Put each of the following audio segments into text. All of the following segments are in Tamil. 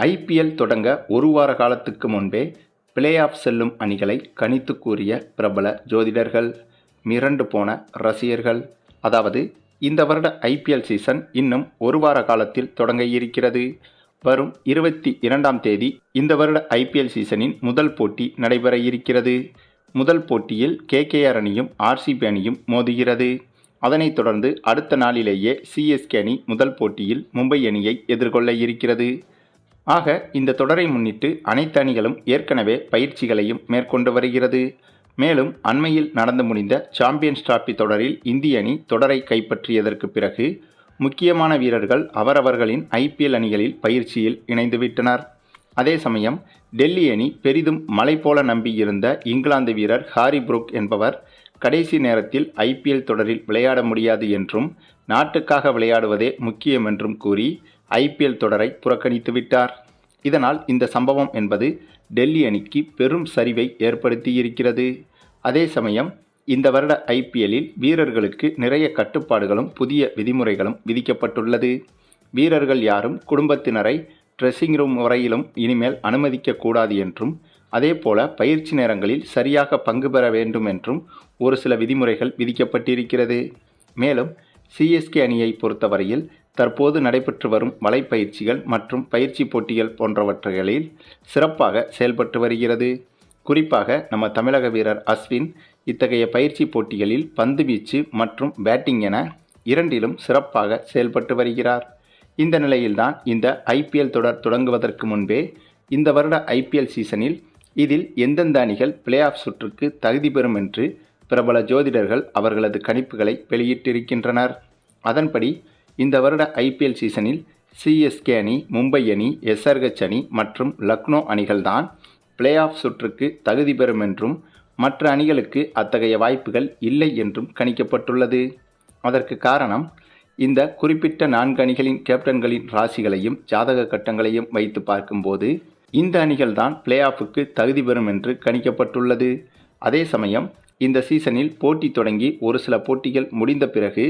ஐபிஎல் தொடங்க ஒரு வார காலத்துக்கு முன்பே பிளே ஆஃப் செல்லும் அணிகளை கணித்து கூறிய பிரபல ஜோதிடர்கள் மிரண்டு போன ரசிகர்கள். அதாவது இந்த வருட ஐபிஎல் சீசன் இன்னும் ஒரு வார காலத்தில் தொடங்க இருக்கிறது. வரும் இருபத்தி இரண்டாம் தேதி இந்த வருட ஐபிஎல் சீசனின் முதல் போட்டி நடைபெற இருக்கிறது. முதல் போட்டியில் கேகேஆர் அணியும் ஆர்சிபி அணியும் மோதுகிறது. அதனைத் தொடர்ந்து அடுத்த நாளிலேயே சிஎஸ்கே அணி முதல் போட்டியில் மும்பை அணியை எதிர்கொள்ள இருக்கிறது. ஆக இந்த தொடரை முன்னிட்டு அனைத்து அணிகளும் ஏற்கனவே பயிற்சிகளையும் மேற்கொண்டு வருகிறது. மேலும் அண்மையில் நடந்து முடிந்த சாம்பியன்ஸ் டிராபி தொடரில் இந்திய அணி தொடரை கைப்பற்றியதற்கு பிறகு முக்கியமான வீரர்கள் அவரவர்களின் ஐபிஎல் அணிகளில் பயிற்சியில் இணைந்துவிட்டனர் அதே சமயம் டெல்லி அணி பெரிதும் மலை போல நம்பியிருந்த இங்கிலாந்து வீரர் ஹாரி புரூக் என்பவர் கடைசி நேரத்தில் ஐபிஎல் தொடரில் விளையாட முடியாது என்றும் நாட்டுக்காக விளையாடுவதே முக்கியம் என்றும் கூறி ஐபிஎல் தொடரை புறக்கணித்து விட்டார். இதனால் இந்த சம்பவம் என்பது டெல்லி அணிக்கு பெரும் சரிவை ஏற்படுத்தியிருக்கிறது. அதே சமயம் இந்த வருட ஐபிஎல்லில் வீரர்களுக்கு நிறைய கட்டுப்பாடுகளும் புதிய விதிமுறைகளும் விதிக்கப்பட்டுள்ளது. வீரர்கள் யாரும் குடும்பத்தினரை ட்ரெஸ்ஸிங் ரூம் வரையிலும் இனிமேல் அனுமதிக்கக்கூடாது என்றும் அதேபோல பயிற்சி நேரங்களில் சரியாக பங்கு பெற வேண்டும் என்றும் ஒரு சில விதிமுறைகள் விதிக்கப்பட்டிருக்கிறது. மேலும் சிஎஸ்கே அணியை பொறுத்தவரையில் தற்போது நடைபெற்று வரும் வலைப்பயிற்சிகள் மற்றும் பயிற்சி போட்டிகள் போன்றவற்றுகளில் சிறப்பாக செயல்பட்டு வருகிறது. குறிப்பாக நம்ம தமிழக வீரர் அஸ்வின் இத்தகைய பயிற்சி போட்டிகளில் பந்து வீச்சு மற்றும் பேட்டிங் என இரண்டிலும் சிறப்பாக செயல்பட்டு வருகிறார். இந்த நிலையில்தான் இந்த ஐபிஎல் தொடர் தொடங்குவதற்கு முன்பே இந்த வருட ஐபிஎல் சீசனில் இதில் எந்தெந்த அணிகள் பிளே ஆஃப் சுற்றுக்கு தகுதி பெறும் என்று பிரபல ஜோதிடர்கள் அவர்களது கணிப்புகளை வெளியிட்டிருக்கின்றனர். அதன்படி இந்த வருட ஐபிஎல் சீசனில் சிஎஸ்கே அணி மும்பை அணி எஸ்ஆர்ஹெச் அணி மற்றும் லக்னோ அணிகள்தான் பிளே ஆஃப் சுற்றுக்கு தகுதி பெறும் என்றும் மற்ற அணிகளுக்கு அத்தகைய வாய்ப்புகள் இல்லை என்றும் கணிக்கப்பட்டுள்ளது. அதற்கு காரணம் இந்த குறிப்பிட்ட நான்கு அணிகளின் கேப்டன்களின் ராசிகளையும் ஜாதக கட்டங்களையும் வைத்து பார்க்கும்போது இந்த அணிகள்தான் பிளே ஆஃபுக்கு தகுதி பெறும் என்று கணிக்கப்பட்டுள்ளது. அதே சமயம் இந்த சீசனில் போட்டி தொடங்கி ஒரு சில போட்டிகள் முடிந்த பிறகு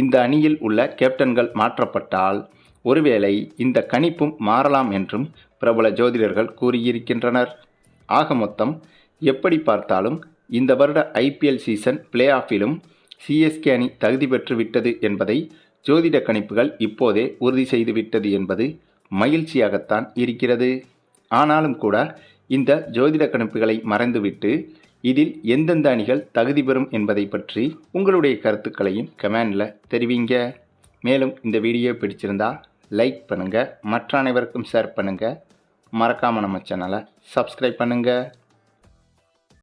இந்த அணியில் உள்ள கேப்டன்கள் மாற்றப்பட்டால் ஒருவேளை இந்த கணிப்பும் மாறலாம் என்றும் பிரபல ஜோதிடர்கள் கூறியிருக்கின்றனர். ஆக மொத்தம் எப்படி பார்த்தாலும் இந்த வருட ஐபிஎல் சீசன் பிளே ஆஃபிலும் சிஎஸ்கே அணி தகுதி பெற்று விட்டது என்பதை ஜோதிட கணிப்புகள் இப்போதே உறுதி செய்துவிட்டது என்பது மகிழ்ச்சியாகத்தான் இருக்கிறது. ஆனாலும் கூட இந்த ஜோதிட கணிப்புகளை மறந்துவிட்டு இதில் எந்தெந்த அணிகள் தகுதி பெறும் என்பதை பற்றி உங்களுடைய கருத்துக்களையும் கமெண்டில் தெரிவிங்க. மேலும் இந்த வீடியோ பிடிச்சிருந்தா லைக் பண்ணுங்கள் மற்ற அனைவருக்கும் ஷேர் பண்ணுங்கள் மறக்காமல் நம்ம சேனலை சப்ஸ்கிரைப் பண்ணுங்கள்